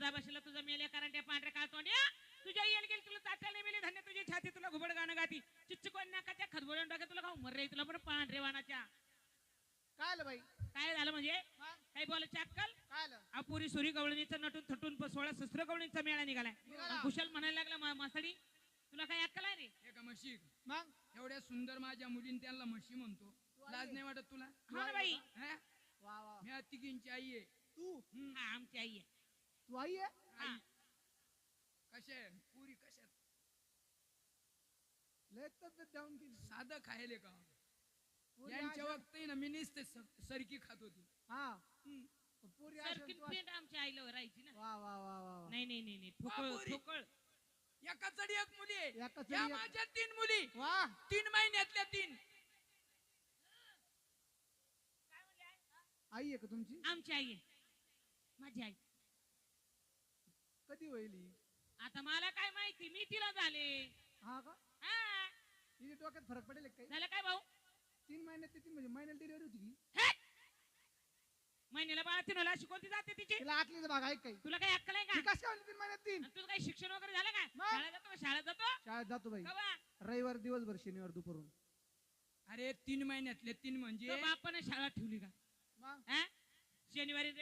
मुर्दा बसला तुझा मेले कारण त्या पांढऱ्या काळ तोंड्या तुझ्या येल गेल तुला चाटायला मेले धन्य तुझी छाती तुला घुबड गाणं गाती. चिच्चकोन नाकाच्या खदबडून टाका तुला खाऊ मर रे तुला पण पांढरे वानाच्या काय आलं बाई? काय झालं म्हणजे? हा? काही बोलायची अक्कल काय आलं? अपुरी सुरी गवळणीचा नटून थटून प- सोळा शस्त्र गवळणीचा मेळा निघालाय. कुशल म्हणायला लागला मासडी तुला काय अक्कल आहे रे? हे का म्हशी. मग? एवढ्या सुंदर माझ्या मुलीन त्यांना म्हशी म्हणतो. लाज नाही वाटत तुला? हा बाई? वा वा. मी तिघींची आई आहे. तू? आमची आई आहे. तू आई. आहे हा. कशा पुरी साधं खायले का? यांच्या वक्त ना मी नुसते स- सरकी खात होती. हा. पुरी पेंट आमच्या आईला राहायची ना. वा वा वा वा नाही नाही नाही नाही. ठोकळ बापुरी. ठोकळ एका चढी एक मुली या माझ्या तीन मुली. वा. तीन महिन्यातल्या तीन. आई आहे का तुमची? आमची आई आहे. माझी आई. कधी होईल ही? आता मला काय माहिती? मी तिला झाले. हा का? हा. तिच्या डोक्यात फरक पडेल का काही? झालं काय भाऊ? तीन महिन्यात ती म्हणजे महिन्याला डिलिव्हरी होती की? हे! महिन्याला बाळा तिला अशी कोणती जाते तिची? तिला आतलीचा भाग आहे काही? तुला काही अक्कल आहे का? कशी आवली तीन महिन्यात तीन? आणि तुझं काही शिक्षण वगैरे झालं का? मग? शाळेत जातो का? शाळेत जातो? शाळेत जातो बाई. कवा? रविवार दिवसभर शनिवार दुपारून. अरे तीन महिन्यातले तीन म्हणजे? तो बापाने शाळा ठेवली का? मग? हा? शनिवारी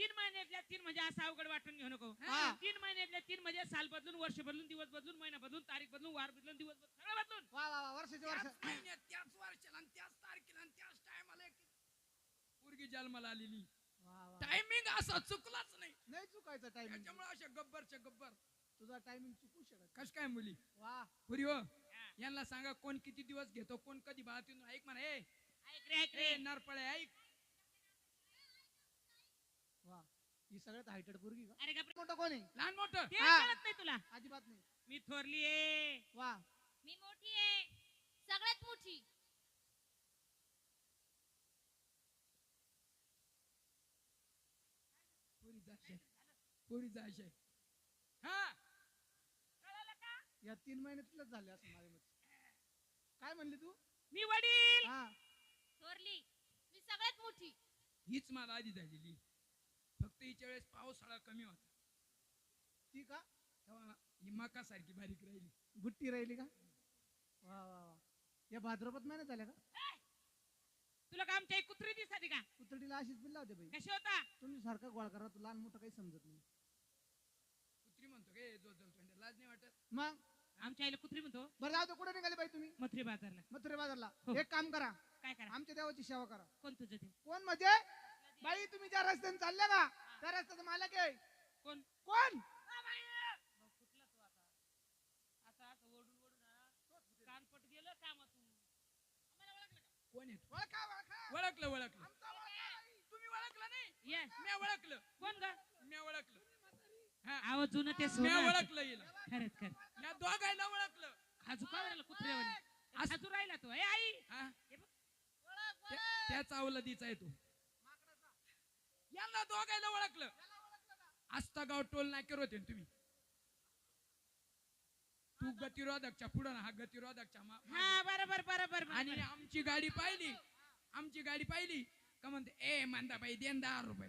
तीन महिन्यातल्या तीन म्हणजे असं अवघड वाटून घेऊ नको. हा. तीन महिन्यातल्या तीन म्हणजे साल बदलून वर्ष बदलून दिवस बदलून महिना बदलून तारीख बदलून वार बदलून दिवस बदलून सगळं बदलून. वा वा वा वर्षाचे वर्ष. त्याच महिन्यात त्याच वर्षाला आणि त्याच तारखेला आणि त्याच टायमाला पोरगी जन्माला आलेली. वा वा टायमिंग असा चुकलाच नाही. नाही चुकायचं टायमिंग त्याच्यामुळे अशा गब्बरच्या गब्बर. तुझा टायमिंग चुकू शकत कश काय मुली? वा. पुरी हो यांना सांगा कोण किती दिवस घेतो कोण कधी बाळातून ऐक म्हणा ऐक रे ऐक रे. ए नरपळे ऐक वा ही सगळ्यात हायटेड पोरगी का? अरे गप्प- मोठं कोण आहे? लहान मोठं. ते हा. कळत नाही तुला. अजिबात नाही. मी थोरली आहे. वा. मी मोठी आहे. सगळ्यात मोठी. पुरी जाशे पुरी जाशे हा. या तीन महिन्यातलंच झाले असं माझ्या मते. काय म्हणली तू? मी वडील. हा. थोरली मी सगळ्यात मोठी. हीच मला आधी झालेली. फक्त हिच्या वेळेस पावसाळा कमी होता. ती का? तेव्हा ही मका सारखी बारीक राहिली. बुट्टी राहिली का? वा वा वा. या भाद्रपद महिन्यात झाल्या का? तुला का आमच्या आई कुत्री दिसते का? उतरडीला अशीच बिल्ला होते बाई. कशी होता? तुम्ही सारखा गोळा करा तू लहान मोठं काही समजत नाही. कुत्री म्हणतो गे जो जो लाज नाही वाटत. मग? आमच्या आईला कुत्री म्हणतो. बरं जाऊ दे, कुठे निघाले बाई तुम्ही? मथुरे बाजारला. मथुरे बाजारला. हो. एक काम करा. काय करा? आमच्या देवाची सेवा करा. कोण तुझं ते कोण म्हणजे? बाई तुम्ही ज्या रस्त्याने चालल्या का त्या रस्त्याचा मालक आहे. कोण? कोण? कुठला तू आता? आता असं ओढून ओढून हा, कानपट गेलं कामातून. आम्हाला ओळखलं का? कोण येतो ओळखा ओळखा. ओळखलं ओळखलं. आमचा ओळखा बाई. तुम्ही ओळखलं नाही? ये. मी ओळखलं. कोण ग? मी ओळखलं. हा. आवाज जुनं ते मी सोनं ओळखलं हिला. खरंच खरं या दोघायला ओळखलं. खाजू का राहिला कुत्र्यावर खाजू राहिला तो. ए आई! हा. हे बघ. त्या- त्याच अवलदीचा आहे तो. यांना दोघायला ओळखलं. आस्तागाव टोल नाक्यावर होते तुम्ही. तू गतिरोधकच्या पुढं ना हा गतिरोधकच्या मा- हा बरोबर बरोबर आणि बरोबर. आमची गाडी पाहिली आमची गाडी पाहिली का म्हणते ए मंदाबाई देन दहा रुपये.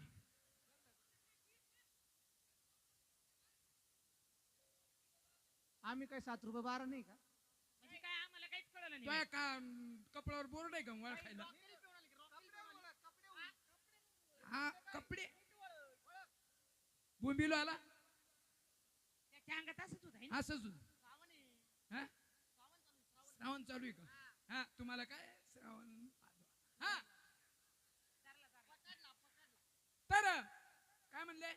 आम्ही काय सात रुपये बारा नाही का? म्हणजे काय आम्हाला काहीच कळलं तो नाही का कपड्यावर बोर्ड आहे का ओळखायला? हा. कपडे. बोंबिलो आला. त्याच्या अंगात असंच होत आहे ना? असंच होतं. हा? श्रावण चालू आहे का? हा तुम्हाला काय? श्रावण तर काय म्हणले?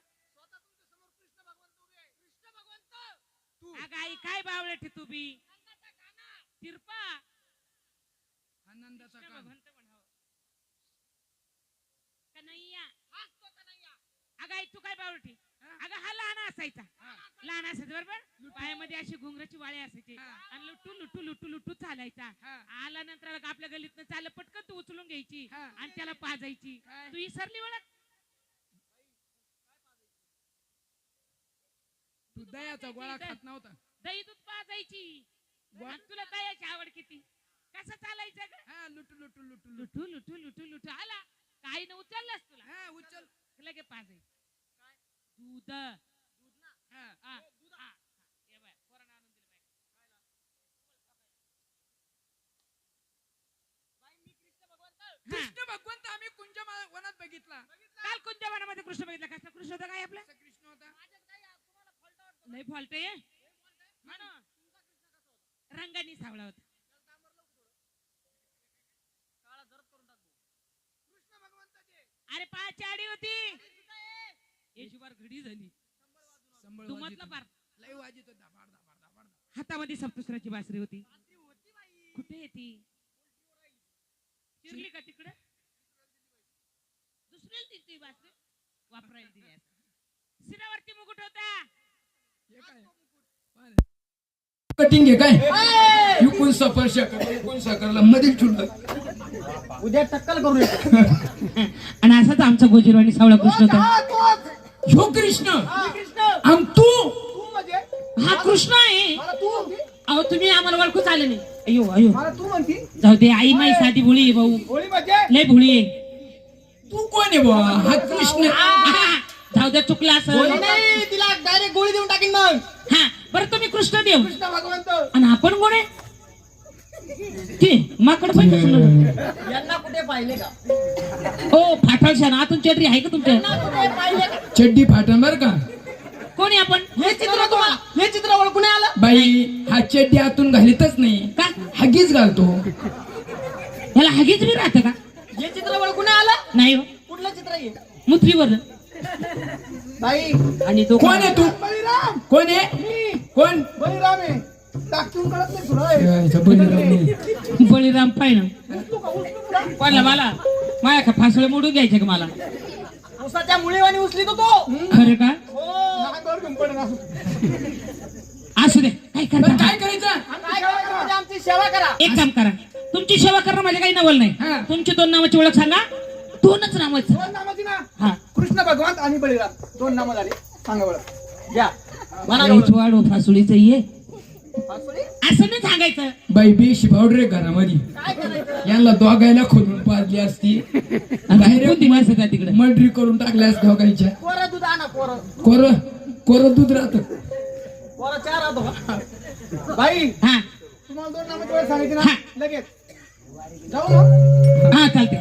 तू. अगं आई काय बावळट तू बी? तिरपा. आनंदाचा कृष्ण कान. भगवंत अगं ऐक तू काय पावरोटी अगं हा लहान असायचा. लहान असायचा बरोबर? पायामध्ये अशी घुंगराची वाळे असायची. आणि लुटू लुटू लुटू लुटू चालायचा. आल्यानंतर आपल्या गलीतनं चाललं पटकन तू उचलून घ्यायची आणि त्याला पाजायची. तू विसरली ओळख? तू दयाचा गोळा खात नव्हता. दही दूध पाजायची. तुला दयाची आवड किती? कसं चालायचं लुटू लुटू लुटू लुटू. लुटू लुटू लुटू आला. काही न उचललास तुला? उचल. लगे पाजायची. दूध. कृष्ण भगवंत आम्ही कुंज वनात बघितला. काल कुंज वनामध्ये कृष्ण बघितला कसला कृष्ण होता काय आपला? कृष्ण होता. लय फॉल्ट आहे रंगाने सावळा होता. अरे पाच आडी होती. येशुवार घडी झाली. संबळ. पार. लय वाजित होता हातामध्ये सप्तसराची बासरी होती. कुठे येते चिरली का तिकडे? दुसऱ्याला दिली ती बासरी वापरायला दिली असं. शिरावरती मुकुट होता. हे काय? कटिंग आहे काय? युकून सफर शकल युकून ठुलं. उद्या टक्कल करू आणि असाच आमचा गोजीरवाणी सावळा कृष्ण होता. ह्यो कृष्ण. आम तू? तू हा कृष्ण आहे. मला तू म्हणती अहो तुम्ही आम्हाला ओळखूच आले नाही. अयो अयो. मला तू म्हणती जाऊ दे आई माई साधी भोळी आहे भाऊ. लय भोळी आहे. तू कोण आहे बुवा? हा कृष्ण. आहा, जाऊ दे चुकलं असं. नाही तिला डायरेक्ट गोळी देऊन टाकीन मग. हा बरं तुम्ही कृष्ण देव. कृष्ण भगवंत. आणि आपण कोण आहे? ते माकड पाहिजे तुला यांना कुठे पाहिले का? हो फाटाळ शान. आतून चटरी आहे का तुमच्या? का? चड्डी फाटन बर का? कोण आहे आपण? हे चित्र तुम्हाला हे चित्र ओळखून आलं? बाई हा चड्डी आतून घालीतच नाही. का? हगीच घालतो. ह्याला हगीच बी राहतं का? हे चित्र ओळखून आलं? नाही हो. कुठलं चित्र आहे मुथरीवर बाई. आणि तो कोण आहे तू? बळीराम. कोण आहे? कोण? बळीराम आहे. टाकून कळत नाही तुला. यायचा बळीराम नाही. बळीराम का उचलू तुला पडला मला. माया का फासळे मोडून घ्यायचे का मला? उसाच्या मुळीवाणी उचली तो तो खरं का? हो. नाकावर घेऊन पडेल असं. असू दे. काय बरं, करता काय करायचं? काय करायचं? म्हणजे आमची सेवा करा. एक काम करा. तुमची सेवा करणं माझ्या काही नवल हा. नाही तुमची दोन नावाची ओळख सांगा. दोनच नावाचं. दोन नामाची ना? हा. कृष्ण भगवंत आणि बळीराम. दोन नामं झाली. सांगा बरं. घ्या म्हणा लयच वाढ फासुळीचं ये? असं नाही सांगायचं. बाई बेशी आहे घरामध्ये. काय करायचं? यांना दोघायला खोदून पाजली असती. आणि कोणती माणसं का तिकडे? मर्डरी करून टाकल्या असत्या दोघांच्या. कोरं दूध आणा कोरं कोर कोर दूध राहत. कोरं चार राहतो. का? बाई हा. तुम्हाला दोन ओळख सांगितली हा. ना? लगेच. जाऊ हा चालते